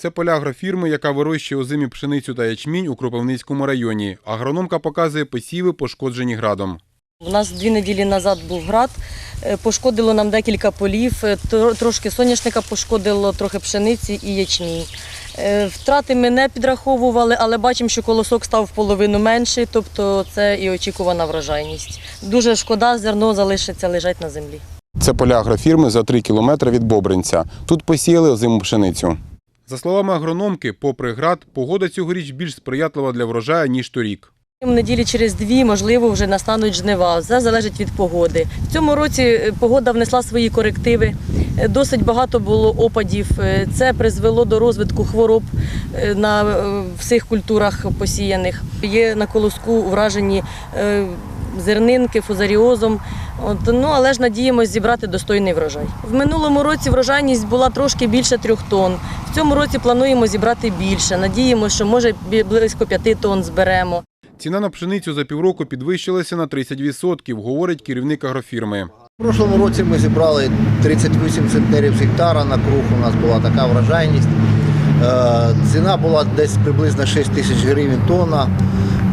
Це поля агрофірми, яка вирощує озимі пшеницю та ячмінь у Кропивницькому районі. Агрономка показує посіви, пошкоджені градом. У нас дві неділі назад був град, е, пошкодило нам декілька полів, е, трошки соняшника пошкодило, трохи пшениці і ячмінь. Е, Втрати ми не підраховували, але бачимо, що колосок став в половину менший, тобто це і очікувана врожайність. Дуже шкода, зерно залишиться лежать на землі. Це поля агрофірми за 3 кілометри від Бобринця. Тут посіяли озиму пшеницю. За словами агрономки, попри град, погода цьогоріч більш сприятлива для врожаю, ніж торік. В неділі через дві, можливо, вже настануть жнива. Все залежить від погоди. В цьому році е, погода внесла свої корективи. Е, Досить багато було опадів. Е, Це призвело до розвитку хвороб на всіх культурах посіяних. Є на колоску вражені зернинки фузаріозом. От, ну, але ж надіємось зібрати достойний врожай. В минулому році врожайність була трошки більше трьох тонн. В цьому році плануємо зібрати більше. Надіємося, що може близько п'яти тонн зберемо. Ціна на пшеницю за півроку підвищилася на 30%, говорить керівник агрофірми. У прошлому році ми зібрали 38 центнерів з гектара на круг. У нас була така врожайність. Е, Ціна була десь приблизно 6 тисяч гривень тонна.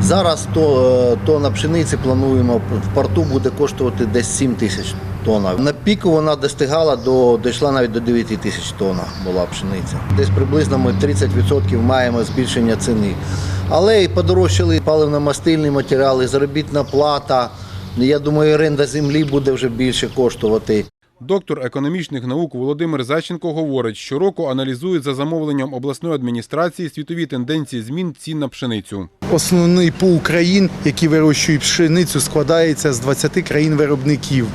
Зараз то, е, тонна пшениці плануємо в порту буде коштувати десь 7 тисяч тонна. На піку вона достигала до дійшла навіть до 9 тисяч тонна була пшениця. Десь приблизно ми 30% маємо збільшення ціни. Але і подорожчали паливно-мастильні матеріали, заробітна плата. Я думаю, оренда землі буде вже більше коштувати. Доктор економічних наук Володимир Зайченко говорить, щороку аналізують за замовленням обласної адміністрації світові тенденції змін цін на пшеницю. Основний пул країн, які вирощують пшеницю, складається з 20 країн-виробників.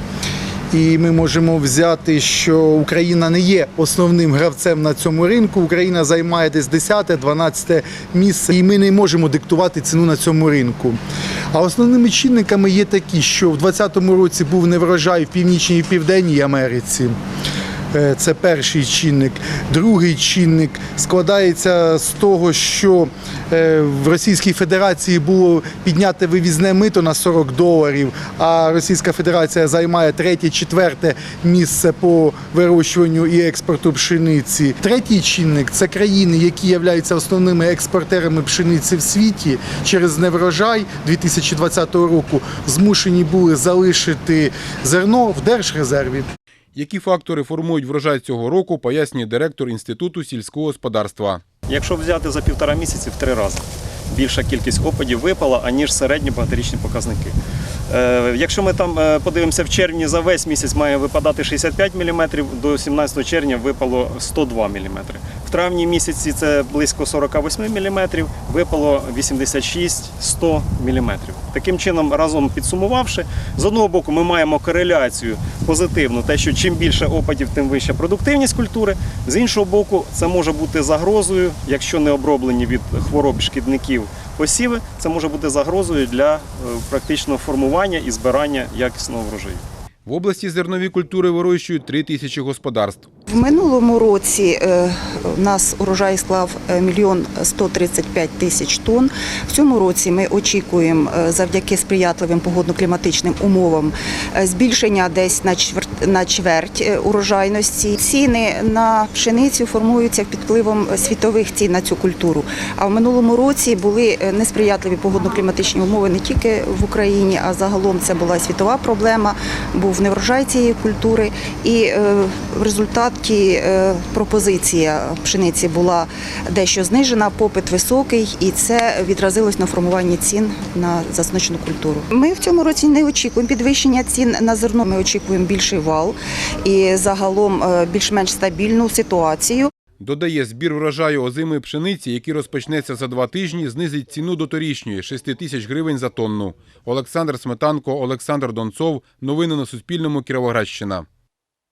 І ми можемо взяти, що Україна не є основним гравцем на цьому ринку. Україна займає десь 10-12 місце, і ми не можемо диктувати ціну на цьому ринку. А основними чинниками є такі, що в 2020 році був неврожай в Північній і Південній Америці. Е, Це перший чинник. Другий чинник складається з того, що е, в Російській Федерації було підняте вивізне мито на 40 доларів, а Російська Федерація займає третє, четверте місце по вирощуванню і експорту пшениці. Третій чинник це країни, які являються основними експортерами пшениці в світі через неврожай 2020 року, змушені були залишити зерно в держрезерві. Які фактори формують врожай цього року, пояснює директор Інституту сільського господарства. Якщо взяти за півтора місяці в три рази більша кількість опадів випала, аніж середні багаторічні показники. Е, якщо ми там е, подивимося в червні за весь місяць має випадати 65 мм, до 17 червня випало 102 мм. Травні місяці це близько 48 мм, випало 86-100 мм. Таким чином, разом підсумувавши, з одного боку ми маємо кореляцію позитивну, те, що чим більше опадів, тим вища продуктивність культури. З іншого боку, це може бути загрозою, якщо не оброблені від хвороб шкідників посіви, це може бути загрозою для е, практичного формування і збирання якісного врожаю. В області зернові культури вирощують 3 тисячі господарств. В минулому році е, у нас урожай склав е, мільйон 135 тисяч тонн. В цьому році ми очікуємо е, завдяки сприятливим погодно-кліматичним умовам збільшення десь на чверть, урожайності. Ціни на пшеницю формуються під впливом світових цін на цю культуру. А в минулому році були несприятливі погодно-кліматичні умови не тільки в Україні, а загалом це була світова проблема. Був неврожай цієї культури, і е, в е, пропозиція пшениці була дещо знижена, попит високий, і це відразилось на формуванні цін на засночену культуру. Ми в цьому році не очікуємо підвищення цін на зерно. Ми очікуємо більший вал і загалом е, більш-менш стабільну ситуацію. Додає, збір врожаю озимої пшениці, який розпочнеться за два тижні, знизить ціну до торічньої – 6 тисяч гривень за тонну. Олександр Сметанко, Олександр Донцов. Новини на Суспільному. Кіровоградщина.